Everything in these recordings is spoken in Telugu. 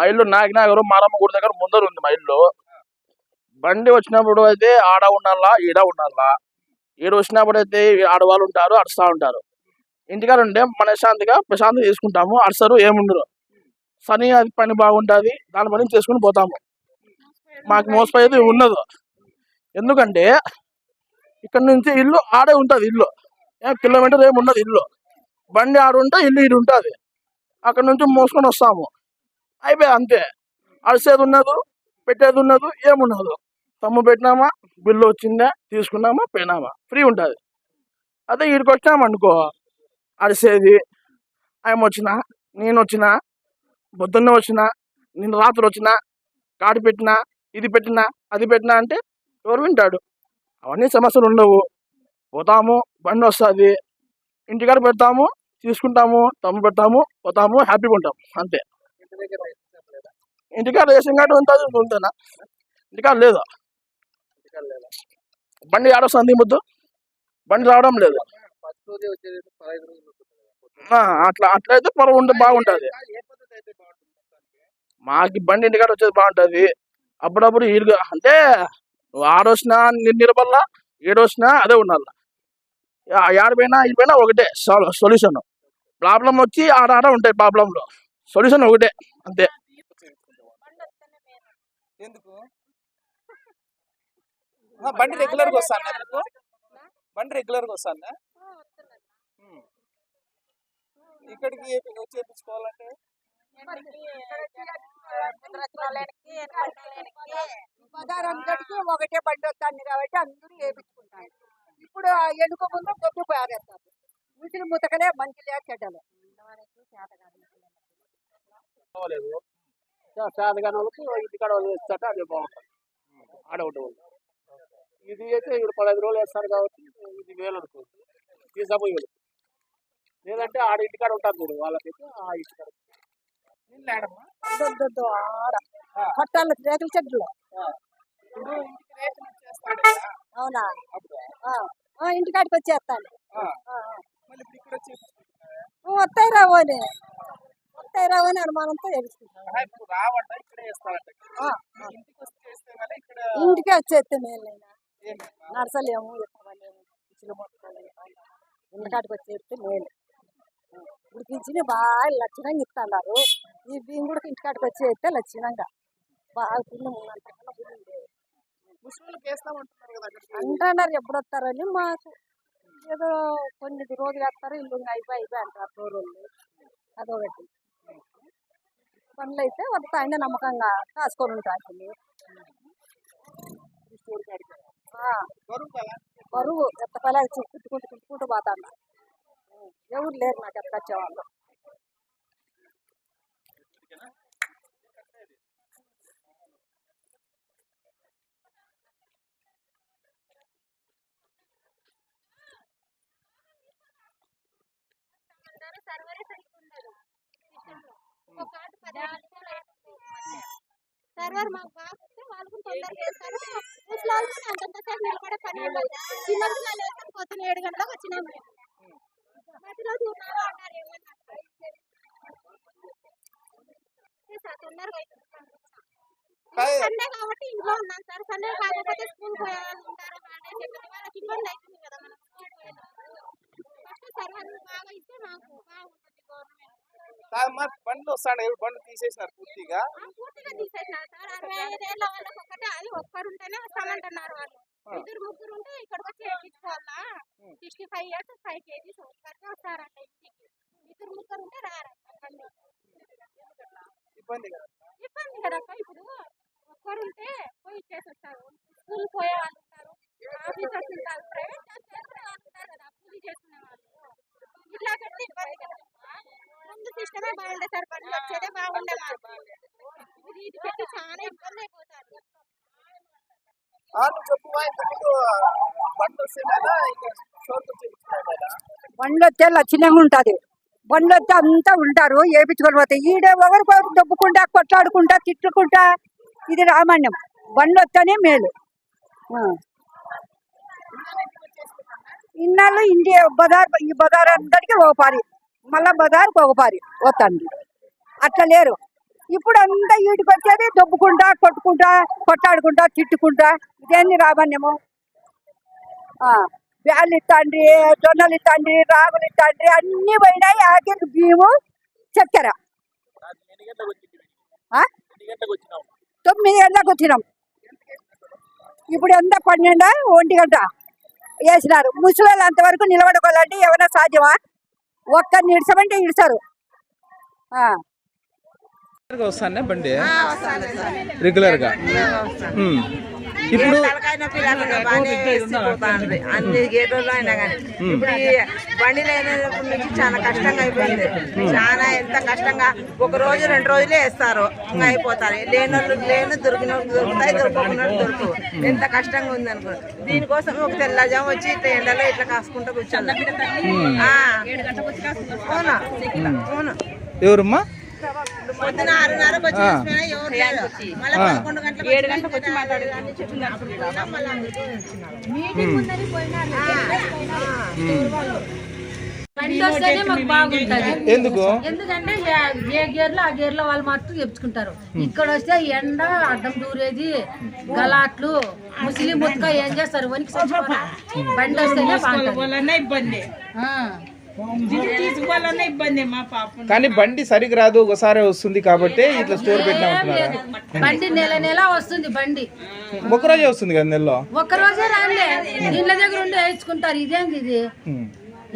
మా ఇల్లు నాగినాగరు మారమ్మ గుడి దగ్గర ముందర ఉంది మా ఇల్లు బండి వచ్చినప్పుడు అయితే ఆడ ఉండాలా ఈడ ఉండాలా? ఈడ వచ్చినప్పుడు అయితే ఆడవాళ్ళు ఉంటారు అడుస్తూ ఉంటారు. ఇంటికాడ ఉంటే మనశ్శాంతిగా ప్రశాంతి తీసుకుంటాము అడుస్తారు ఏముండరు సని అది పని బాగుంటుంది దాని పని చేసుకుని పోతాము. మాకు మోసపోయేది ఉండదు ఎందుకంటే ఇక్కడ నుంచి ఇల్లు ఆడే ఉంటుంది ఇల్లు. కిలోమీటర్ ఏమి ఉండదు ఇల్లు. బండి ఆడుంటే ఇల్లు ఇటు ఉంటుంది అక్కడ నుంచి మోసుకొని వస్తాము. అయిపోయి అంతే. అడిసేది ఉన్నదు పెట్టేది ఉన్నదు ఏమున్నదు. తమ్ము పెట్టినామా బిల్లు వచ్చిందా తీసుకున్నామా పోయినామా. ఫ్రీ ఉంటుంది. అదే ఇక్కడికి వచ్చినామనుకో అడిసేది ఆయన వచ్చినా నేను వచ్చినా పొద్దున్నే వచ్చినా నేను రాత్రి వచ్చినా కాడి పెట్టినా ఇది పెట్టినా అది పెట్టినా అంటే ఎవరు వింటాడు? అవన్నీ సమస్యలు ఉండవు. పోతాము బండి వస్తుంది. ఇంటికాడ పెడతాము తీసుకుంటాము తమ్ము పెడతాము పోతాము హ్యాపీగా ఉంటాము. అంతే. ఇంటికాడ రేషన్ కార్డు ఉంటుంది ఉంటేనా ఇంటికాడ లేదు? బండి ఆడొస్తుంది ముద్దు? బండి రావడం లేదు. ఉంటుంది? అట్లా అట్లయితే పొర ఉంటే బాగుంటుంది? మాకి బండి ఇంటికాడ వచ్చేది బాగుంటుంది. అప్పుడప్పుడు ఈడుగా అంటే నువ్వు ఆడొచ్చినా నిలబల్లా ఏడొచ్చినా అదే ఉండాలి. ఆడిపోయినా ఇడిపోయినా ఒకటే సొల్యూషన్. ప్రాబ్లం వచ్చి ఆడ ఆడ ఉంటాయి ప్రాబ్లంలో. సొల్యూషన్ ఒకటే. అంతే ఎందుకు? బండి రెగ్యులర్గా వస్తాను మీకు బండి రెగ్యులర్గా వస్తాను ఇక్కడికి అంతటికి ఒకటే బండి వస్తుంది కాబట్టి అందరూ వేపించుకుంటారు ఇప్పుడు ఎనుక ముందు కొద్ది పారేస్తారు. ముసిలి ముతకలే మంచి లేక చెడ్డలే లేదు సాధగానే వాళ్ళకి ఇంటికాడ వాళ్ళు వేస్తాట అది బాగుంటుంది. ఆడ ఒకటి ఉంది ఇది అయితే ఇప్పుడు పదహైదు రోజులు వేస్తారు కాబట్టి ఇది వేలు అనుకోండి తీసుకుపోయి వేలు లేదంటే ఆడ ఇంటికాడ ఉంటారు మీరు వాళ్ళకైతే ఆ ఇంటికాడ పట్టాల రేకుల చెట్లు అవునా? ఇంటికాడికి వచ్చేస్తాను వస్తాయి రావు అని వస్తాయి రావు అని అనుమానంతో ఇంటికి వచ్చేస్తే మేలైనా? నడసలేము మొక్కలేము ఇంటికాడికి వచ్చేస్తే మేలు పింఛని బాగా లక్షణంగా ఇస్తున్నారు. ఈ బియ్యం కూడా ఇంటికాడికి వచ్చి అయితే లక్షణంగా. బాగా పుణ్యం అంటున్నారు ఎప్పుడు వస్తారని మాకు. ఏదో కొన్ని రోజులు వేస్తారు ఇల్లు అయిపోయి అయిపోయి అంటారు రోజులు అదొకటి. పనులు అయితే వస్తాయండి నమ్మకంగా కాసుకొని ఉంటాయి బరువు బరువు ఎత్తపలే కుట్టుకుంటూ కుట్టుకుంటూ పోతాను. ఎవరు లేరు నాకు ఎత్తచ్చేవాళ్ళు సర్వర్ మాకు బాగుంటే వాళ్ళు కూడా తొందరగా చేస్తారు. ముసలి వాళ్ళు కూడా అంతంతసేపు నిలబడే పని ఉండదు చిన్న పిల్లలు వేస్తారు పొద్దున ఏడు గంటలకు వచ్చినాం మేము. మధ్యలో చూడాలి అన్నారు ఏమన్నా తొందరగా అవుతుంది. సండే కాబట్టి ఇంట్లో ఉన్నాం సార్. సండే కాకపోతే స్కూల్ పోయే వాళ్ళు ఉంటారు వాళ్ళకి ఇబ్బంది అవుతుంది కదా మనం స్కూల్ పోయేటప్పుడు ఫస్ట్ సర్వర్ బాగా ఇస్తే మాకు బాగుంటుంది గవర్నమెంట్ కాదమ్మా బండ్లు వస్తాడు. బండ్లు తీసేసినారు పూర్తిగా. ఇద్దరు ముగ్గురు ఉంటే ఇక్కడికి వచ్చి వేయించుకోవాలా sixty five years five KGs ఒక్కరికే వస్తారంట ఇంటికి. ఇద్దరు ముగ్గురు ఉంటే ఇబ్బంది కదా? ఇబ్బంది కదక్క ఇప్పుడు. ఒక్కరుంటే పోయి ఇచ్చేసి వస్తారు. స్కూల్ పోయే వాళ్ళు ఉంటారు. ఆఫీసర్స్ ఉంటారు ప్రైవేట్ జాబ్ చేసుకునే వాళ్ళు ఉంటారు కదా కూలీ చేసుకునే వాళ్ళు ఇట్లా పెడితే ఇబ్బంది కదా ముందు సిస్టమే బాగుండే సార్ బండి వచ్చేదే బాగుండే మాకు ఇది ఇది పెట్టి చాలా ఇబ్బంది అయిపోతారు బండ్లు వస్తే లక్షణంగా ఉంటుంది. బండి వస్తే అంతా ఉంటారు వేపించుకొని పోతాయి ఈడే ఒకరికొకరు దొబ్బుకుంటా కొట్లాడుకుంటా తిట్టుకుంటా ఇది రామాన్యం బండి వస్తేనే మేలు. ఇన్నాళ్ళు ఇంటి బజార్ ఈ బజార్ అందరికి పారి మళ్ళా బజార్కి ఒక పారి వస్తుంది అట్లా లేరు. ఇప్పుడు అంతా వీటికి వచ్చేది దొబ్బుకుంటా కొట్టుకుంటా కొట్టాడుకుంటా తిట్టుకుంటా. ఇదేంది రామన్యము బ్యాళ్ళు ఇస్తాండ్రి జొన్నలు ఇస్తాండ్రి రాగులు ఇస్తాండ్రి అన్ని పోయినాయి. ఆఖరికి బియ్యము చక్కెర. తొమ్మిది గంటలకు వచ్చినాం. ఇప్పుడు ఎంత పన్నెండా ఒంటి గంట? వేసినారు. ముసలి అంతవరకు నిలబడుకోవాలంటే ఏమైనా సాధ్యమా? ఒక్క నిడిచమంటే ఇడిచారు ఆ. వస్తానే బండి రెగ్యులర్గా ఉమ్. ఇప్పుడు అన్ని గేటోళ్ళు అయినా కానీ. ఇప్పుడు బండి లేనప్పటి నుంచి చాలా కష్టంగా అయిపోయింది. చాలా ఎంత కష్టంగా ఒక రోజు రెండు రోజులే వేస్తారు. ఇంకా అయిపోతారు. లేనోళ్ళు లేని దొరికిన దొరుకుతాయి దొరకకుండా దొరుకు ఎంత కష్టంగా ఉంది అనుకో. దీనికోసం ఒక తెల్లజాము వచ్చి ఇట్లా ఎండలో ఇట్లా కాసుకుంటూ కూర్చోాలి అవునా. అవును ఎవరమ్మా? పొద్దున ఆరున్నరకు వచ్చి చూసిపోయినా ఎవరు లేరు. మళ్ళీ పదకొండు గంటలకు ఏడు గంటలకు వచ్చి బండి వస్తేనే మాకు బాగుంటది. ఎందుకు? ఎందుకంటే ఏ- ఏ గేర్లో ఆ గేర్లో వాళ్ళు మాత్రం చెప్పుకుంటారు. ఇక్కడ వస్తే ఎండ అడ్డం దూరేది గలాట్లు ముస్లిం ముత్తుగా ఏం చేస్తారు? వనికి బండి వస్తేనే బాగుంటది. కానీ బండి సరిగ్గా రాదు ఒకసారి వస్తుంది కాబట్టి ఇట్లా స్టోర్ పెట్టినా ఉంటున్నారు? బండి నెల నెల వస్తుంది బండి. ఒకరోజే వస్తుంది కదా నెలలో? ఒక్క రోజే రాలే ఇళ్ళ దగ్గర ఉండి వేయించుకుంటారు. ఇదేంది ఇది.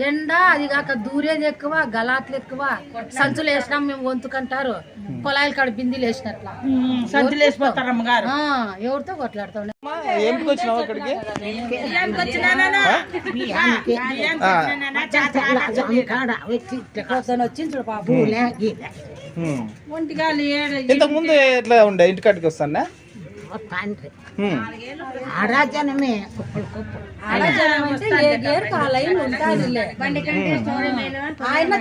ఎండ అది కాక దూరేది ఎక్కువ గలాట్లు ఎక్కువ. సంచులు వేసినాం మేము వంతుకంటారు పొలాయిల కాడ బిందీలు వేసినట్ల. సంచులు వేసిపోతారు అమ్మగారు. ఆ, ఎవరితో కొట్లాడుతాం ఇంతకు ముందు ఎట్లా ఉండే? ఇంటికాడికి వస్తానా?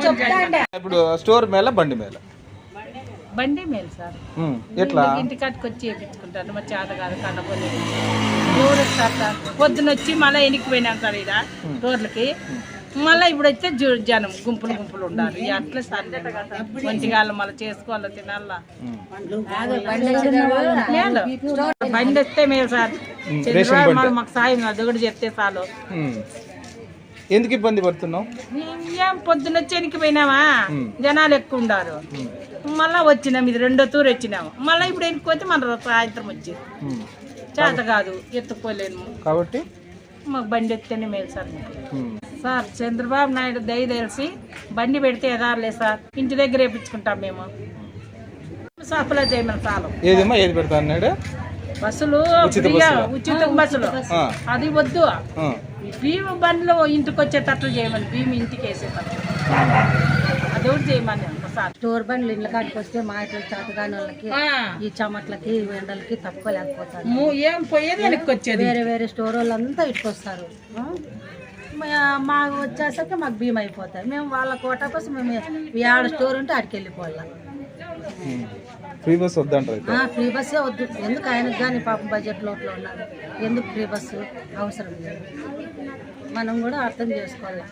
చెప్తాండే. ఇప్పుడు స్టోర్ మేల బండి మేల బండి మేలు సార్. ఎట్లా? ఇంటికాడికి వచ్చి వేయించుకుంటారు మా చేత కాదు కన్నపల్లి ఎవరు వస్తారు సార్. పొద్దున వచ్చి మళ్ళీ ఎనికి పోయినాం సార్ ఇక్కడ రోడ్లకి. మళ్ళీ ఇప్పుడు జు- జనం గుంపులు గుంపులు ఉండాలి. అట్లా సార్ మంచిగా మళ్ళీ చేసుకోవాలి తినాలా? బండి వస్తే మేలు సార్. చంద్రబాబు మాకు సాయం అది చెప్తే చాలు. ఎందుకు ఇబ్బంది పడుతున్నావు? ఏం పొద్దున వచ్చి పోయినామా జనాలు ఎక్కువ ఉండారు. మళ్ళా వచ్చినాం ఇది రెండో తూరు వచ్చినాము మళ్ళీ ఇప్పుడు ఎన్నుకోతే మన సాయంత్రం వచ్చి ఉమ్. చేత కాదు ఎత్తుకోలేము కాబట్టి మాకు బండి ఎత్తేనే మేలు సార్. సార్ చంద్రబాబు నాయుడు దయ తెలిసి బండి పెడితే ఎదారులే సార్. ఇంటి దగ్గర వేపించుకుంటాం మేము. సప్లై చేయమని చాలు ఏదమ్మా ఏది పెడతా అన్నాడు బస్సులు ఉచిత ఫ్రీగా బస్సులా? ఉచిత బస్సులు. ఆ. అది వద్దు. భీము బండ్లు ఇంటికి వచ్చేటట్లు చేయమని భీము ఇంటికి వేసేటట్లు. అదొకటి చేయమని. స్టోర్ బండ్లు ఇళ్ళ కాడికి వస్తే మా ఇట్లా చేతగాని వాళ్ళకి ఈ చెమట్లకి ఎండలకి తప్పుకోలేకపోతారు ము- ఏం పోయేది వెనక్కి వచ్చేది వేరే వేరే స్టోర్ వాళ్ళంతా ఇట్టుకొస్తారు మాకు వచ్చేసరికి మాకు భీమ్ అయిపోతాయి. మేము వాళ్ళ కోట కోసం మేము ఏడ స్టోర్ ఉంటే ఆడికి వెళ్ళిపోవాలి. ఫ్రీ బస్ వద్దంటారు ఫ్రీ బస్సే వద్దు. ఎందుకు ఆయనకు కానీ పాపం బడ్జెట్ లోపల ఉన్నారు? ఎందుకు ఫ్రీ బస్సు? అవసరం లేదు. మనం కూడా అర్థం చేసుకోవాలి.